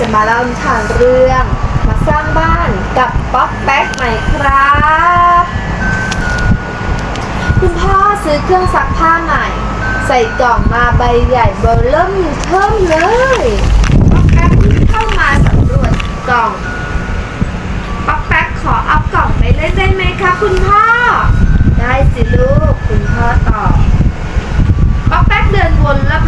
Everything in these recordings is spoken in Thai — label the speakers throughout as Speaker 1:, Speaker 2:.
Speaker 1: จะมาเล่านิทานเรื่องมาสร้างบ้านกับป๊อกแป๊กใหม่ครับ คุณพ่อซื้อเครื่องซักผ้าใหม่ ใส่กล่องมาใบใหญ่เบอร์เริ่มเพิ่มเลยป๊อกแป๊กเข้ามาสำรวจกล่องป๊อกแป๊กขอเอากล่องไปเล่นได้ไหมคะคุณพ่อ ได้สิลูกคุณพ่อตอบป๊อกแป๊กเดินวนรอบ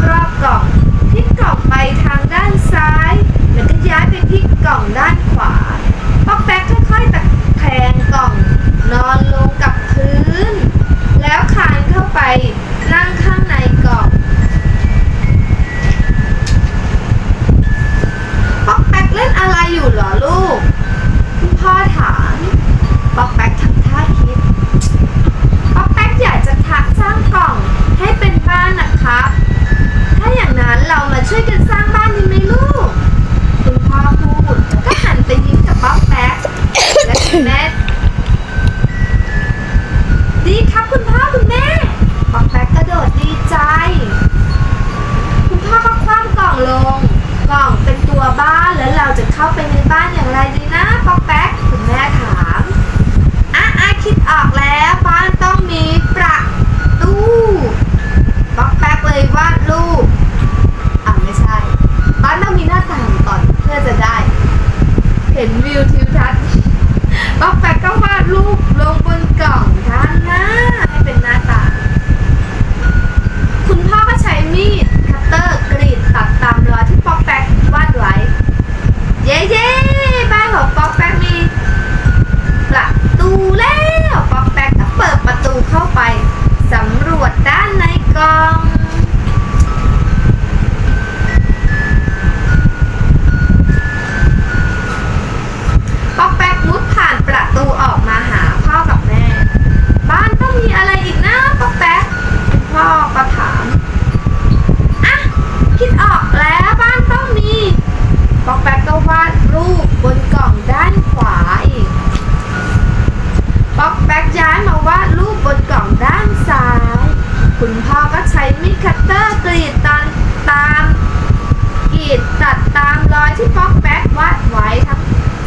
Speaker 1: อยที่ป๊อกแบ๊กวาดไว้ทั้ง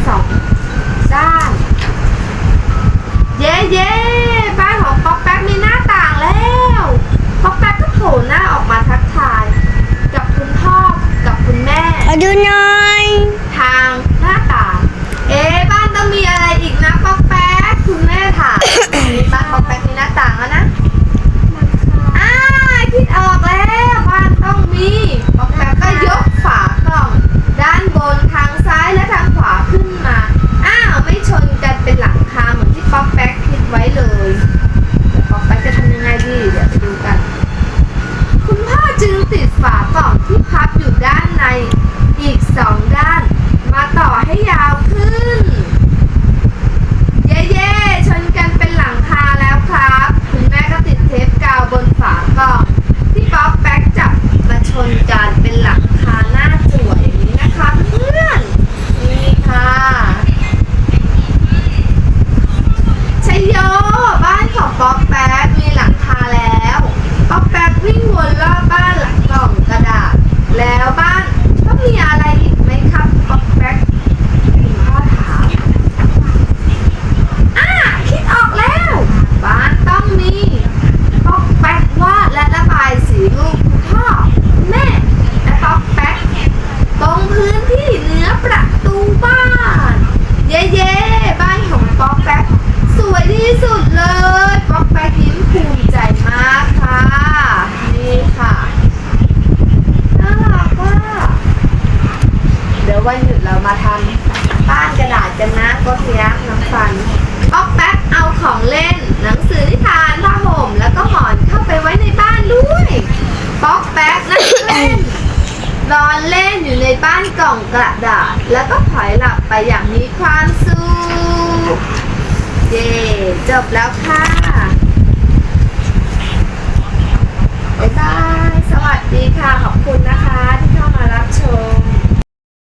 Speaker 1: สองด้าน เย้เย้บ้านของป๊อกแบ๊กมีหน้าต่างแล้วป๊อกแบ๊กก็โผล่หน้าออกมาทักทาย กับคุณพ่อกับคุณแม่ ขอดูหน่อย ปเปียะน้ำฟันออกแป๊บเอาของเล่น หนังสือนิทานผ้าห่มแล้วก็หมอนเข้าไปไว้ในบ้านด้วยป๊อกแป๊กนั่งเล่นนอนเล่นอยู่ในบ้านกล่องกระดาษ แล้วก็ถอยหลับไปอย่างมีความสุข เย่จบแล้วค่ะ